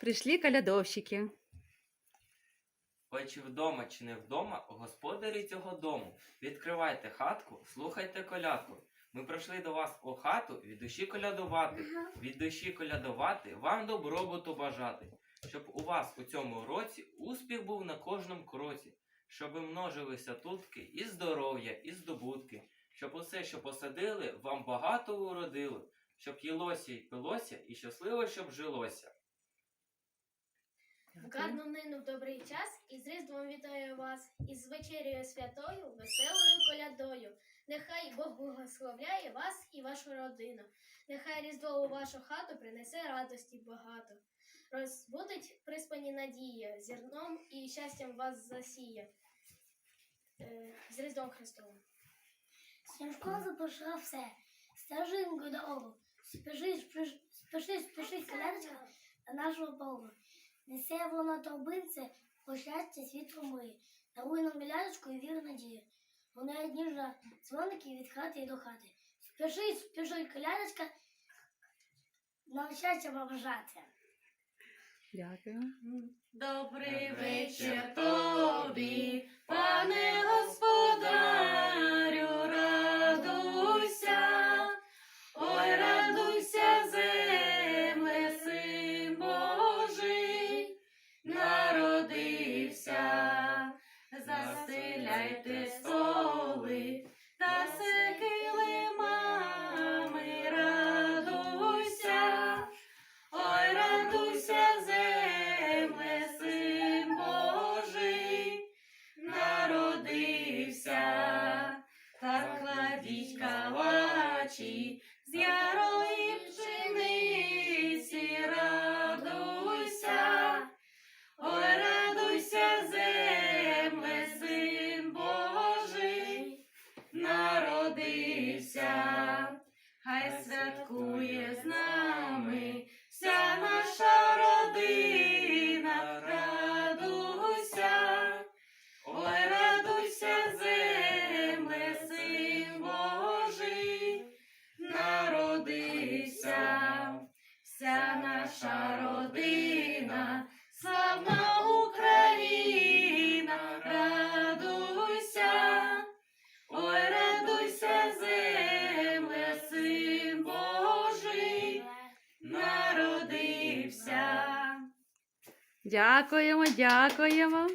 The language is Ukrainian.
Прийшли колядовщики. Ой, чи вдома, чи не вдома, господарі цього дому. Відкривайте хатку, слухайте колядку. Ми прийшли до вас у хату від душі колядувати, від душі колядувати, вам добробуту бажати, щоб у вас у цьому році успіх був на кожному кроці, щоб множилися тутки і здоров'я, і здобутки, щоб усе, що посадили, вам багато уродило, щоб їлося і пилося, і щасливо, щоб жилося. Гарну нину в добрий час і з Різдвом вітаю вас, і з вечерею святою, веселою колядою. Нехай Бог благословляє вас і вашу родину. Нехай Різдво у вашу хату принесе радості багато. Розбудить приспані надії, зерном і щастям вас засіє. Е, З Різдвом Христовим. Сніжко запошла все, стежинку дорогу. Спіши, спіши, спіши, спіши, колядочка на нашу Богу. Несе воно торбинце, по щастя світло миє. Даруй нам колядочку і вір надію. Вона ніжна дзвоники від хати і до хати. Спіши, спіши, колядочка, нам щастя побажати. Дякую. Добрий вечір тобі, this. Дякуємо, дякуємо.